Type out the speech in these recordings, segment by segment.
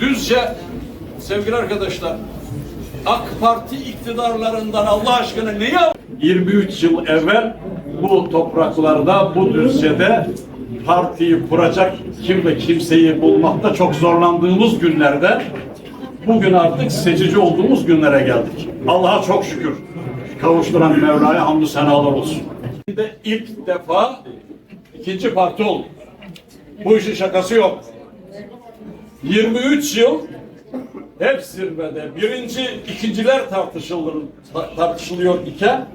Sizce sevgili arkadaşlar AK Parti iktidarlarından Allah aşkına neyi al- 23 yıl evvel bu topraklarda, bu düzcede partiyi kuracak kim ve kimseyi bulmakta çok zorlandığımız günlerde bugün artık seçici olduğumuz günlere geldik. Allah'a çok şükür. Kavuşturan Mevla'ya hamdü senalar olsun. İlk defa ikinci parti oldu. Bu işin şakası yok. 23 yıl hep zirvede birinci, ikinciler tartışılır, ta- tartışılıyor iken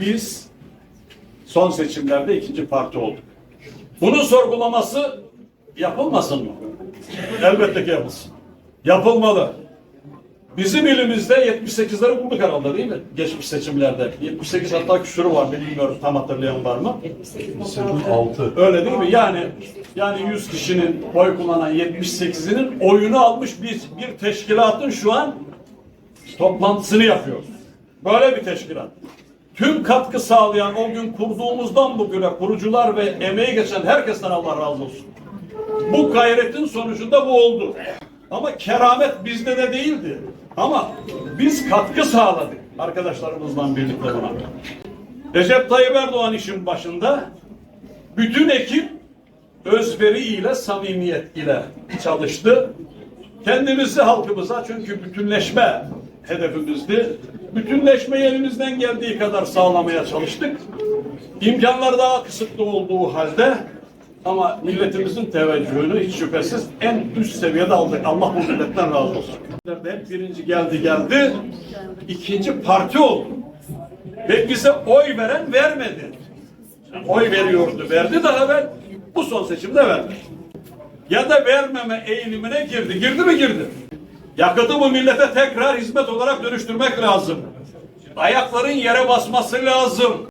biz son seçimlerde ikinci parti olduk. Bunun sorgulaması yapılmasın mı? Elbette ki yapılsın. Yapılmalı. Bizim ilimizde 78'leri bulduk herhalde değil mi? Geçmiş seçimlerde. 78 hatta küsürü var bilmiyorum tam hatırlayan var mı? 6. Öyle değil mi? Yani yani 100 kişinin oy kullanan 78'inin oyunu almış bir, bir teşkilatın şu an toplantısını yapıyoruz. Böyle bir teşkilat. Tüm katkı sağlayan o gün kurduğumuzdan bugüne kurucular ve emeği geçen herkesten Allah razı olsun. Bu gayretin sonucunda bu oldu. Ama keramet bizde de değildi. Ama biz katkı sağladık arkadaşlarımızla birlikte buna. Recep Tayyip Erdoğan işin başında bütün ekip özveri ile samimiyet ile çalıştı. Kendimizi halkımıza çünkü bütünleşme hedefimizdi. Bütünleşmeyi elimizden geldiği kadar sağlamaya çalıştık. İmkanlar daha kısıtlı olduğu halde ama milletimizin teveccühünü hiç şüphesiz en üst seviyede aldık. Allah bu milletten razı olsun. Hep birinci geldi geldi. ikinci parti oldu. Ve bize oy veren vermedi. Oy veriyordu, verdi daha evvel. Bu son seçimde verdi. Ya da vermeme eğilimine girdi. Girdi mi girdi? Yakıtı bu millete tekrar hizmet olarak dönüştürmek lazım. Ayakların yere basması lazım.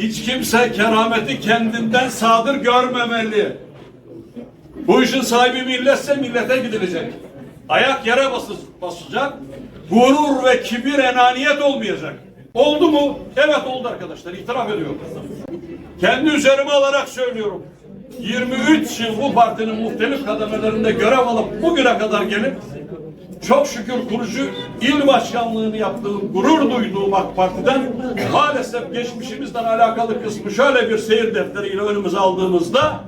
Hiç kimse kerameti kendinden sadır görmemeli. Bu işin sahibi milletse millete gidilecek. Ayak yere bası- basacak. Gurur ve kibir enaniyet olmayacak. Oldu mu? Evet oldu arkadaşlar. İtiraf ediyorum. Kendi üzerime alarak söylüyorum. 23 yıl bu partinin muhtelif kademelerinde görev alıp bugüne kadar gelip çok şükür kurucu il başkanlığını yaptığım, gurur duyduğum AK Parti'den maalesef geçmişimizden alakalı kısmı şöyle bir seyir defteriyle önümüze aldığımızda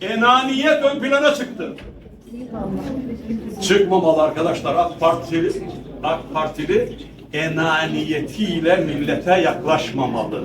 enaniyet ön plana çıktı. Çıkmamalı arkadaşlar. AK Partili, AK Partili enaniyetiyle millete yaklaşmamalı.